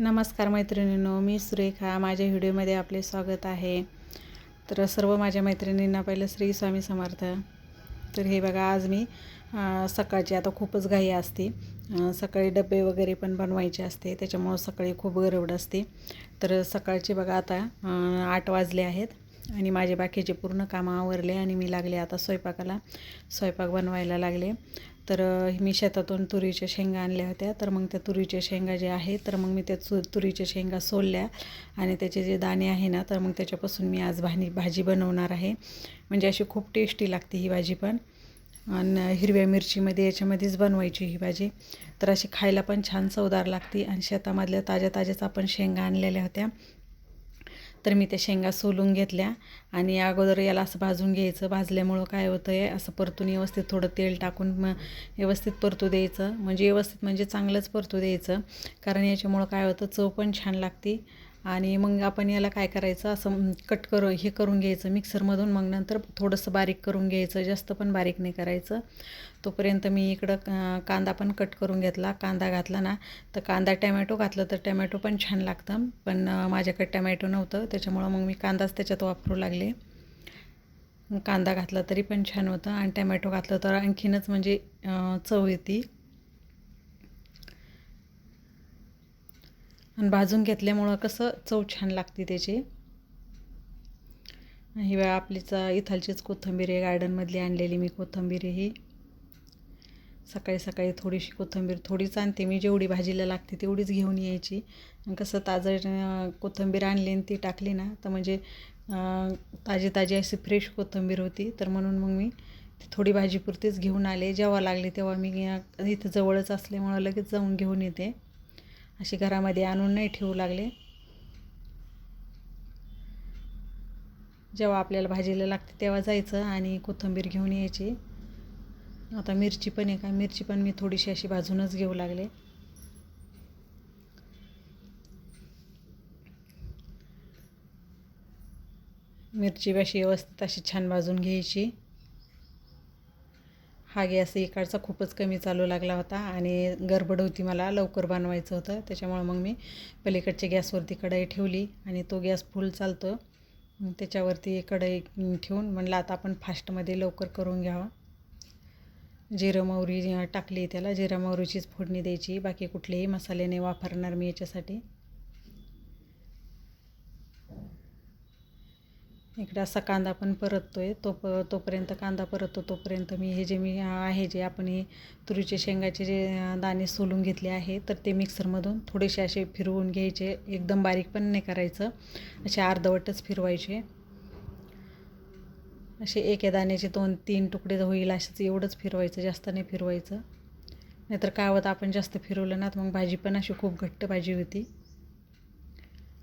नमस्कार मैत्रिणींनो मी सुरेखा. माझ्या व्हिडिओमध्ये आपले स्वागत आहे. तर सर्व माझ्या मैत्रिणींना पहिलं श्री स्वामी समर्थ. तर हे बघा आज मी सकाळची आता खूपच घाई असते. सकाळी डबे वगैरे पण बनवायचे असते. त्याच्यामुळं सकाळी खूप गरवड असते. तर सकाळचे बघा आता आठ वाजले आहेत आणि माझे बाकीचे पूर्ण कामं आवरले आणि मी लागले आता स्वयंपाकाला. स्वयंपाक बनवायला लागले. तर मी शेतातून तुरीच्या शेंगा आणल्या होत्या. तर मग त्या तुरीच्या शेंगा जे आहे तर मग मी त्या तु तुरीच्या शेंगा सोलल्या आणि त्याचे जे दाणे आहे ना तर मग त्याच्यापासून मी आज भाजी भाजी बनवणार आहे. म्हणजे अशी खूप टेस्टी लागते ही भाजी पण. आणि हिरव्या मिरचीमध्ये याच्यामध्येच बनवायची ही भाजी. तर अशी खायला पण छान चवदार लागते आणि शेतामधल्या ताज्या ताज्याच आपण शेंगा आणलेल्या होत्या. तर मी त्या शेंगा सोलून घेतल्या आणि अगोदर याला असं भाजून घ्यायचं. भाजल्यामुळं काय होतं आहे असं परतून व्यवस्थित थोडं तेल टाकून मग व्यवस्थित परतू द्यायचं. म्हणजे व्यवस्थित म्हणजे चांगलंच परतू द्यायचं. कारण याच्यामुळं काय होतं चव पण छान लागते. आणि मग आपण याला काय करायचं? असं कट करून हे करून घ्यायचं. मिक्सरमधून मग नंतर थोडंसं बारीक करून घ्यायचं. जास्त पण बारीक नाही करायचं. तोपर्यंत मी इकडं कांदा पण कट करून घेतला. कांदा घातला ना तर कांदा टमॅटो घातलं तर टॅमॅटो पण छान लागतं. पण माझ्याकडे टमॅटो नव्हतं. त्याच्यामुळं मग मी कांदाच त्याच्यात वापरू लागले. कांदा घातला तरी पण छान होतं. आणि टमॅटो घातलं तर आणखीनच म्हणजे चव येते. आणि भाजून घेतल्यामुळं कसं चव छान लागते त्याची. ही वेळा आपलीच इथालचीच कोथिंबीर आहे. गार्डनमधली आणलेली मी कोथिंबीर ही. सकाळी सकाळी थोडीशी कोथिंबीर थोडीच आणते. मी जेवढी भाजीला लागते तेवढीच घेऊन यायची. आणि कसं ताजं कोथंबीर कोथिंबीर आणली आणि ती टाकली ना तर म्हणजे ताजी ताजी अशी फ्रेश कोथिंबीर होती. तर म्हणून मग मी ती थोडी भाजीपुरतीच घेऊन आले. जेव्हा लागली तेव्हा मी इथं जवळच असल्यामुळं लगेच जाऊन घेऊन येते. अशी घरामध्ये आणून नाही ठेवू लागले. जेव्हा आपल्याला भाजीला लागते तेव्हा जायचं आणि कोथिंबीर घेऊन यायची. आता मिरची पण आहे का? मिरची पण मी थोडीशी अशी भाजूनच घेऊ लागले. मिरची अशी व्यवस्थित अशी छान भाजून घ्यायची. हा गॅस इकडचा खूपच कमी चालू लागला होता आणि गडबड होती मला लवकर बनवायचं होतं. त्याच्यामुळं मग मी पलीकडच्या गॅसवरती कढई ठेवली आणि तो गॅस फुल चालतो. त्याच्यावरती कढई ठेवून म्हणलं आता आपण फास्टमध्ये लवकर करून घ्यावा. जिरं मोहरी टाकली त्याला जिरा मोहरीचीच फोडणी द्यायची बाकी कुठलेही मसाले नाही वापरणार मी याच्यासाठी. इकडे असा कांदा पण परततोय. तो प तोपर्यंत कांदा परततो तोपर्यंत मी हे जे मी आहे जे आपण हे तुरीचे शेंगाचे जे दाणे सोलून घेतले आहे तर ते मिक्सरमधून थोडेसे असे फिरवून घ्यायचे. एकदम बारीक पण नाही करायचं. असे अर्धवटच फिरवायचे. असे एका दाण्याचे दोन तीन तुकडे होईल असेच एवढंच फिरवायचं जास्त नाही फिरवायचं. नाहीतर काय होतं आपण जास्त फिरवलं ना तर मग भाजी पण अशी खूप घट्ट भाजी होती.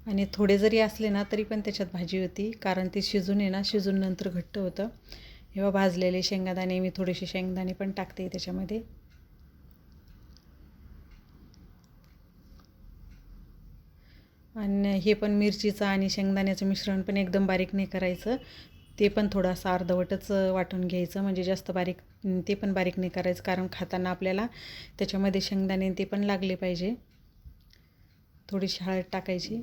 आणि थोडे जरी असले ना तरी पण त्याच्यात भाजी होती. कारण ते शिजून आहे ना शिजून नंतर घट्ट होतं. किंवा भाजलेले शेंगादाणे मी थोडेसे शेंगदाणे पण टाकते त्याच्यामध्ये. आणि हे पण मिरचीचं आणि शेंगदाण्याचं मिश्रण पण एकदम बारीक नाही करायचं. ते पण थोडासा अर्धवटच वाटून घ्यायचं. म्हणजे जास्त बारीक ते पण बारीक नाही करायचं. कारण खाताना आपल्याला त्याच्यामध्ये शेंगदाणे ते पण लागले पाहिजे. थोडीशी हळद टाकायची.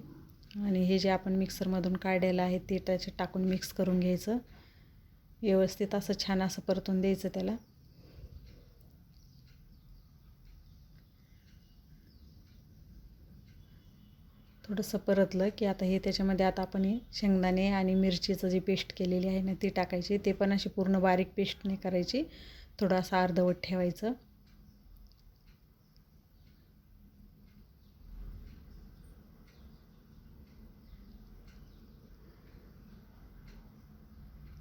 आणि हे जे आपण मिक्सरमधून काढलेलं आहे ते त्याच्यात टाकून मिक्स करून घ्यायचं. व्यवस्थित असं छान असं परतून द्यायचं त्याला. थोडंसं परतलं की आता हे त्याच्यामध्ये आता आपण हे शेंगदाणे आणि मिरचीचं जी पेस्ट केलेली आहे ना ती टाकायची. ते पण अशी पूर्ण बारीक पेस्ट नाही करायची. थोडं असं अर्धवट ठेवायचं.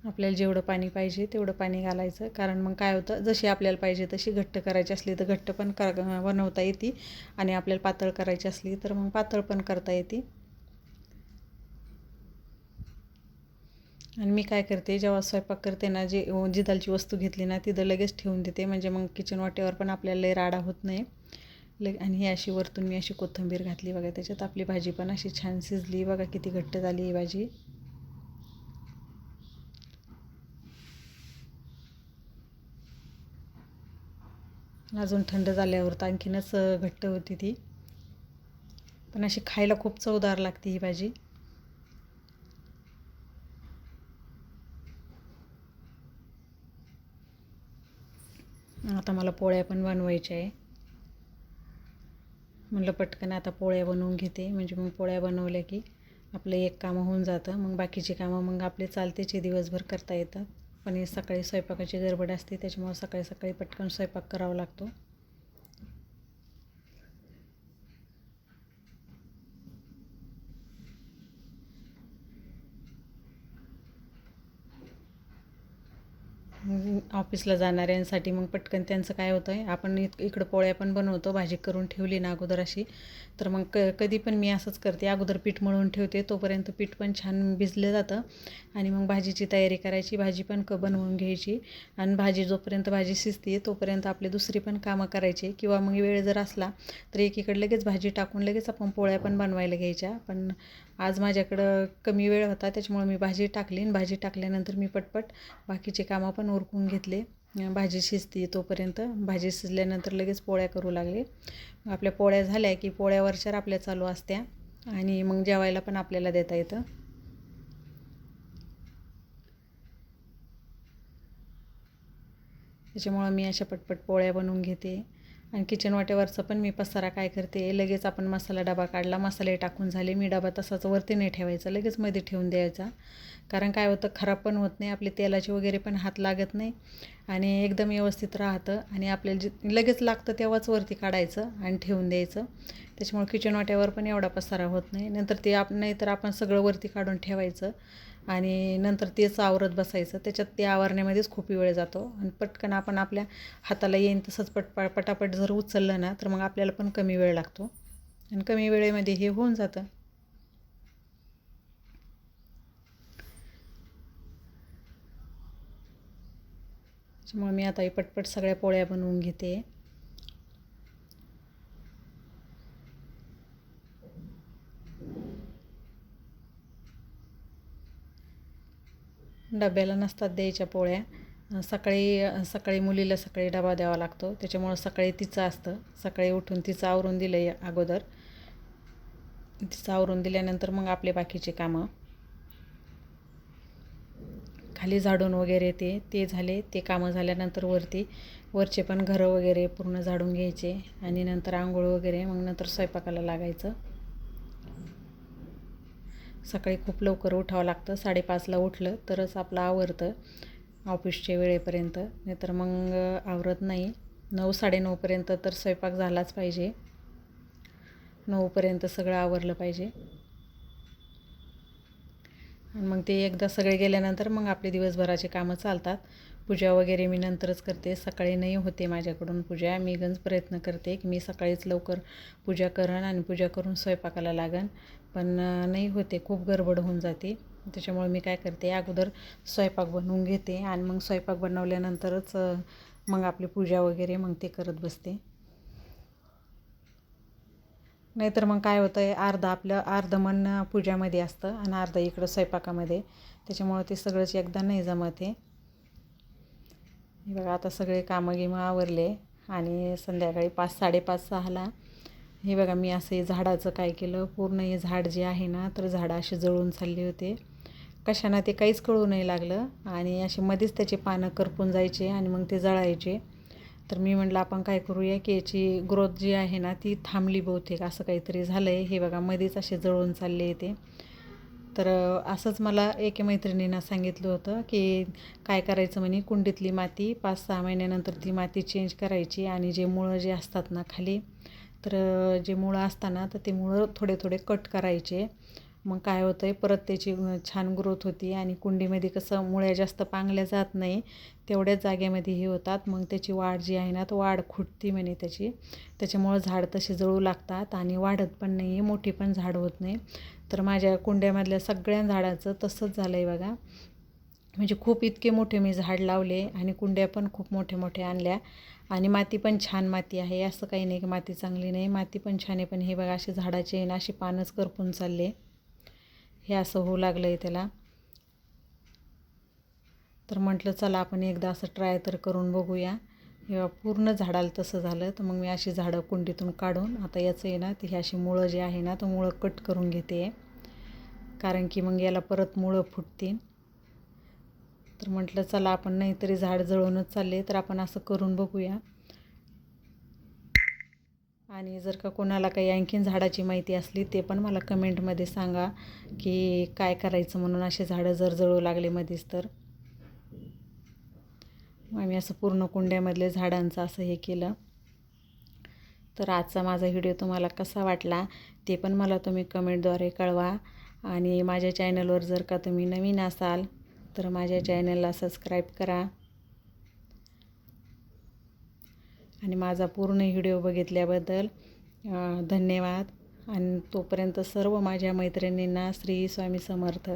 आपल्याला जेवढं पाणी पाहिजे तेवढं पाणी घालायचं. कारण मग काय होतं जशी आपल्याला पाहिजे तशी घट्ट करायची असली तर घट्ट पण कर बनवता येते आणि आपल्याला पातळ करायची असली तर मग पातळ पण करता येते. आणि मी काय करते जेव्हा स्वयंपाक करते ना जे जिदालची वस्तू घेतली ना तिथं लगेच ठेवून देते. म्हणजे मग किचन वाटेवर पण आपल्याला लई राडा होत नाही. लग आणि ही अशी वरतून मी अशी कोथिंबीर घातली बघा त्याच्यात आपली भाजी पण अशी छान शिजली. बघा किती घट्ट झाली ही भाजी. अजून थंड झाल्यावर तर आणखीनच घट्ट होती ती. पण अशी खायला खूप चवदार लागते ही भाजी. आता मला पोळ्या पण बनवायच्या आहे. म्हटलं पटकन आता पोळ्या बनवून घेते. म्हणजे मग पोळ्या बनवल्या की आपलं एक कामं होऊन जातं. मग बाकीची कामं मग आपले चालतेचे दिवसभर करता येतात पण हे सकाळी स्वयंपाकाची गडबड असते त्याच्यामुळं सकाळी सकाळी पटकन स्वयंपाक करावा लागतो. ऑफिसला जाणाऱ्यांसाठी मग पटकन त्यांचं काय होतं आहे आपण इकडं पोळ्या पण बनवतो भाजी करून ठेवली ना अगोदर अशी. तर मग क कधी पण मी असंच करते अगोदर पीठ मळून ठेवते तोपर्यंत पीठ पण छान भिजलं जातं. आणि मग भाजीची तयारी करायची भाजी पण क बनवून घ्यायची. आणि भाजी जोपर्यंत भाजी शिजते तोपर्यंत आपले दुसरी पण कामं करायची. किंवा मग वेळ जर असला तर एकीकडे लगेच भाजी टाकून लगेच आपण पोळ्या पण बनवायला घ्यायच्या. पण आज माझ्याकडं कमी वेळ होता त्याच्यामुळे मी भाजी टाकली आणि भाजी टाकल्यानंतर मी पटपट बाकीचे कामं पण उरकून घेतले. भाजी शिजते तोपर्यंत. भाजी शिजल्यानंतर लगेच पोळ्या करू लागले. आपल्या पोळ्या झाल्या की पोळ्यावरच्या आपल्या चालू असत्या आणि मग जेवायला पण आपल्याला देता येतं. त्याच्यामुळं मी अशा पटपट पोळ्या बनवून घेते. आणि किचन वाटेवरचं पण मी पसारा काय करते? लगेच आपण मसाला डबा काढला मसाले टाकून झाले. मी डबा तसाच वरती नाही ठेवायचा लगेच मध्ये ठेवून द्यायचा. कारण काय होतं खराब पण होत नाही आपले तेलाचे वगैरे पण हात लागत नाही. आणि एकदम व्यवस्थित राहतं आणि आपल्याला जे लगेच लागतं तेव्हाच वरती काढायचं आणि ठेवून द्यायचं. त्याच्यामुळे किचन वाट्यावर पण एवढा पसारा होत नाही. नंतर ते आप नाही तर आपण सगळं वरती काढून ठेवायचं आणि नंतर तेच आवरत बसायचं. त्याच्यात ते आवरण्यामध्येच खूप वेळ जातो आणि पटकन आपण आपल्या हाताला येईन तसंच पटपा पटापट जर उचललं ना तर मग आपल्याला पण कमी वेळ लागतो. आणि कमी वेळेमध्ये हे होऊन जातं. त्याच्यामुळे मी आता पटपट सगळ्या पोळ्या बनवून घेते. डब्याला नसतात द्यायच्या पोळ्या. सकाळी सकाळी मुलीला सकाळी डबा द्यावा लागतो. त्याच्यामुळं सकाळी तिचं असतं. सकाळी उठून तिचं आवरून दिलं आहे अगोदर. तिचं आवरून दिल्यानंतर मग आपले बाकीचे कामं. खाली झाडून वगैरे ते ते झाले. ते कामं झाल्यानंतर वरती वरचे पण घरं वगैरे पूर्ण झाडून घ्यायचे. आणि नंतर आंघोळ वगैरे मग नंतर स्वयंपाकाला लागायचं. सकाळी खूप लवकर उठावं लागतं. साडेपाचला उठलं तरच आपलं आवरतं ऑफिसच्या वेळेपर्यंत. नाहीतर मग आवरत नाही. नऊ साडेनऊपर्यंत तर स्वयंपाक झालाच पाहिजे. नऊपर्यंत सगळं आवरलं पाहिजे. मग ते एकदा सगळे गेल्यानंतर मग आपले दिवसभराचे कामं चालतात. पूजा वगैरे मी नंतरच करते. सकाळी नाही होते माझ्याकडून पूजा. मी गंज प्रयत्न करते की मी सकाळीच लवकर पूजा करण आणि पूजा करून स्वयंपाकाला लागन पण नाही होते. खूप गडबड होऊन जाते. त्याच्यामुळे मी काय करते अगोदर स्वयंपाक बनवून घेते आणि मग स्वयंपाक बनवल्यानंतरच मग आपली पूजा वगैरे मग ते करत बसते. नाहीतर मग काय होतं आहे अर्धं आपलं अर्धं मन पूजामध्ये असतं आणि अर्धं इकडं स्वयंपाकामध्ये. त्याच्यामुळं ते सगळंच एकदा नाही जमत आहे बघा आता सगळे कामं गिमं आवरले आणि संध्याकाळी पाच साडेपाच सहाला. हे बघा मी असं हे झाडाचं काय केलं पूर्ण हे झाड जे आहे ना तर झाडं असे जळून चालले होते. कशाना ते काहीच कळू नाही लागलं आणि असे मध्येच त्याचे पानं करपून जायचे आणि मग ते जळायचे. तर मी म्हटलं आपण काय करूया की याची ग्रोथ जी आहे ना ती थांबली बहुतेक. असं काहीतरी झालं आहे हे बघा मध्येच असे जळून चालले ते. तर असंच मला एके मैत्रिणीनं सांगितलं होतं की काय करायचं म्हणे? कुंडीतली माती पाच सहा महिन्यानंतर ती माती चेंज करायची आणि जे मुळं जे असतात ना खाली तर जे मुळं असताना तर ते मुळं थोडे थोडे कट करायचे. मग काय होतं आहे परत त्याची छान ग्रोथ होती आणि कुंडीमध्ये कसं मुळ्या जास्त पांगल्या जात नाही तेवढ्याच जागेमध्ये हे होतात. मग त्याची वाढ जी आहे ना तर वाढ खुटती म्हणे त्याची. त्याच्यामुळं झाड तसे जळू लागतात आणि वाढत पण नाही मोठी पण झाड होत नाही. तर माझ्या कुंड्यामधल्या सगळ्या झाडाचं तसंच झालं आहे बघा. म्हणजे खूप इतके मोठे मी झाड लावले आणि कुंड्या पण खूप मोठे मोठे आणल्या. आणि माती पण छान माती आहे असं काही नाही की माती चांगली नाही. माती पण छान आहे पण हे बघा असे झाडाचे ना असे पानच करपून चालले. हे असं होऊ लागलं आहे त्याला. तर म्हटलं चला आपण एकदा असं ट्राय तर करून बघूया. हे पूर्ण झाडाला तसं झालं तर मग मी अशी झाडं कुंडीतून काढून आता याचं आहे ना ती हे अशी मुळं जी आहे ना तर मुळं कट करून घेते. कारण की मग याला परत मुळं फुटतील. तर म्हटलं चला आपण नाहीतरी झाड जळूनच चालले तर आपण असं करून बघूया. आणि जर का कोणाला काही आणखीन झाडाची माहिती असली ते पण मला कमेंटमध्ये सांगा की काय करायचं म्हणून असे झाडं जर जळू लागले मध्येच तर. आम्ही असं पूर्ण कुंड्यामधले झाडांचं असं हे केलं. तर आजचा माझा व्हिडिओ तुम्हाला कसा वाटला ते पण मला तुम्ही कमेंटद्वारे कळवा. आणि माझ्या चॅनलवर जर का तुम्ही नवीन असाल तर माझ्या चॅनलला सबस्क्राईब करा. आणि माझा पूर्ण व्हिडिओ बघितल्याबद्दल धन्यवाद. आणि तोपर्यंत सर्व माझ्या मैत्रिणींना श्री स्वामी समर्थ.